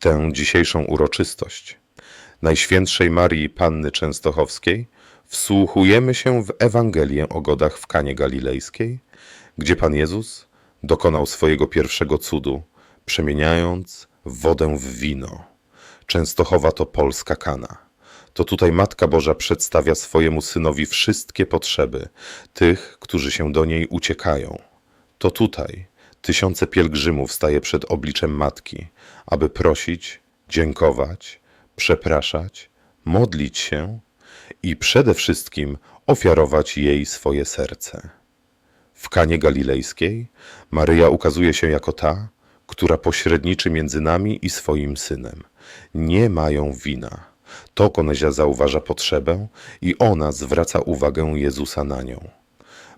tę dzisiejszą uroczystość Najświętszej Marii Panny Częstochowskiej wsłuchujemy się w Ewangelię o godach w Kanie Galilejskiej, gdzie Pan Jezus dokonał swojego pierwszego cudu, przemieniając wodę w wino. Częstochowa to polska Kana. To tutaj Matka Boża przedstawia swojemu synowi wszystkie potrzeby tych, którzy się do niej uciekają. To tutaj tysiące pielgrzymów staje przed obliczem Matki, aby prosić, dziękować, przepraszać, modlić się i przede wszystkim ofiarować jej swoje serce. W Kanie Galilejskiej Maryja ukazuje się jako ta, która pośredniczy między nami i swoim synem. Nie mają wina. To Konezia zauważa potrzebę i ona zwraca uwagę Jezusa na nią.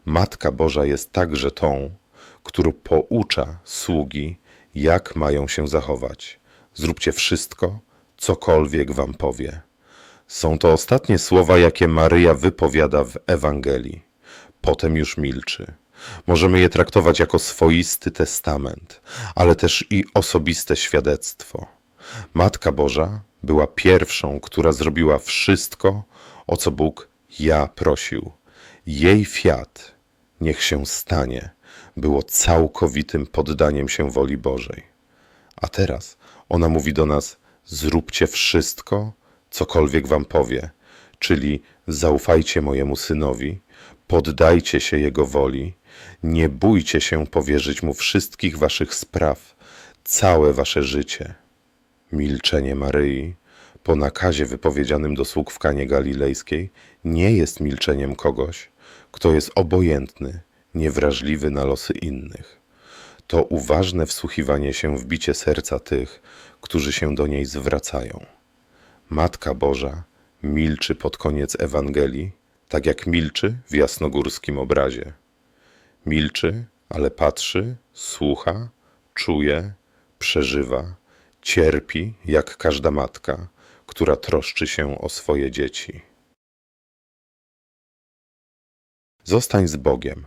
Matka Boża jest także tą, która poucza sługi, jak mają się zachować. Zróbcie wszystko, cokolwiek wam powie. Są to ostatnie słowa, jakie Maryja wypowiada w Ewangelii. Potem już milczy. Możemy je traktować jako swoisty testament, ale też i osobiste świadectwo. Matka Boża była pierwszą, która zrobiła wszystko, o co Bóg ja prosił. Jej fiat, niech się stanie, było całkowitym poddaniem się woli Bożej. A teraz ona mówi do nas: zróbcie wszystko, cokolwiek wam powie, czyli zaufajcie mojemu synowi, poddajcie się jego woli, nie bójcie się powierzyć mu wszystkich waszych spraw, całe wasze życie. Milczenie Maryi, po nakazie wypowiedzianym do sług w Kanie Galilejskiej, nie jest milczeniem kogoś, kto jest obojętny, niewrażliwy na losy innych. To uważne wsłuchiwanie się w bicie serca tych, którzy się do niej zwracają. Matka Boża milczy pod koniec Ewangelii, tak jak milczy w jasnogórskim obrazie. Milczy, ale patrzy, słucha, czuje, przeżywa, cierpi jak każda matka, która troszczy się o swoje dzieci. Zostań z Bogiem.